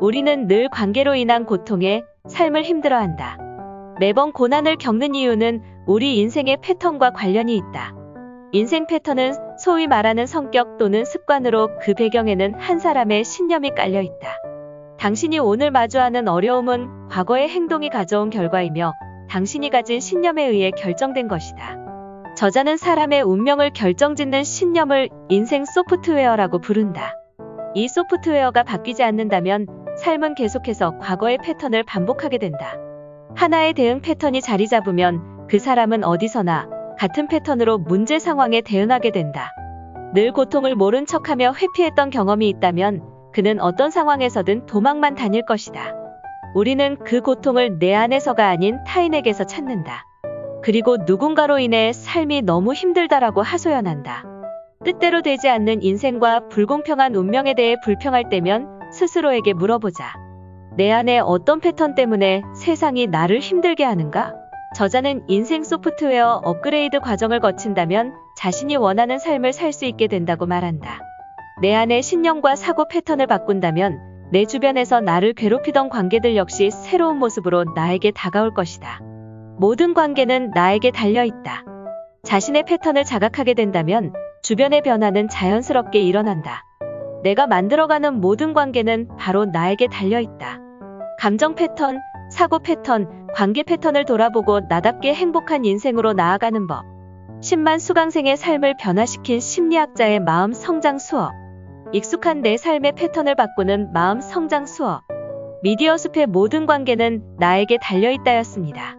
우리는 늘 관계로 인한 고통에 삶을 힘들어한다. 매번 고난을 겪는 이유는 우리 인생의 패턴과 관련이 있다. 인생 패턴은 소위 말하는 성격 또는 습관으로 그 배경에는 한 사람의 신념이 깔려 있다. 당신이 오늘 마주하는 어려움은 과거의 행동이 가져온 결과이며 당신이 가진 신념에 의해 결정된 것이다. 저자는 사람의 운명을 결정짓는 신념을 인생 소프트웨어라고 부른다. 이 소프트웨어가 바뀌지 않는다면 삶은 계속해서 과거의 패턴을 반복하게 된다. 하나의 대응 패턴이 자리 잡으면 그 사람은 어디서나 같은 패턴으로 문제 상황에 대응하게 된다. 늘 고통을 모른 척하며 회피했던 경험이 있다면 그는 어떤 상황에서든 도망만 다닐 것이다. 우리는 그 고통을 내 안에서가 아닌 타인에게서 찾는다. 그리고 누군가로 인해 삶이 너무 힘들다라고 하소연한다. 뜻대로 되지 않는 인생과 불공평한 운명에 대해 불평할 때면 스스로에게 물어보자. 내 안에 어떤 패턴 때문에 세상이 나를 힘들게 하는가? 저자는 인생 소프트웨어 업그레이드 과정을 거친다면 자신이 원하는 삶을 살 수 있게 된다고 말한다. 내 안의 신념과 사고 패턴을 바꾼다면 내 주변에서 나를 괴롭히던 관계들 역시 새로운 모습으로 나에게 다가올 것이다. 모든 관계는 나에게 달려 있다. 자신의 패턴을 자각하게 된다면 주변의 변화는 자연스럽게 일어난다. 내가 만들어가는 모든 관계는 바로 나에게 달려 있다. 감정 패턴, 사고 패턴, 관계 패턴을 돌아보고 나답게 행복한 인생으로 나아가는 법. 10만 수강생의 삶을 변화시킨 심리학자의 마음 성장 수업. 익숙한 내 삶의 패턴을 바꾸는 마음 성장 수업. 미디어 숲의 모든 관계는 나에게 달려있다였습니다.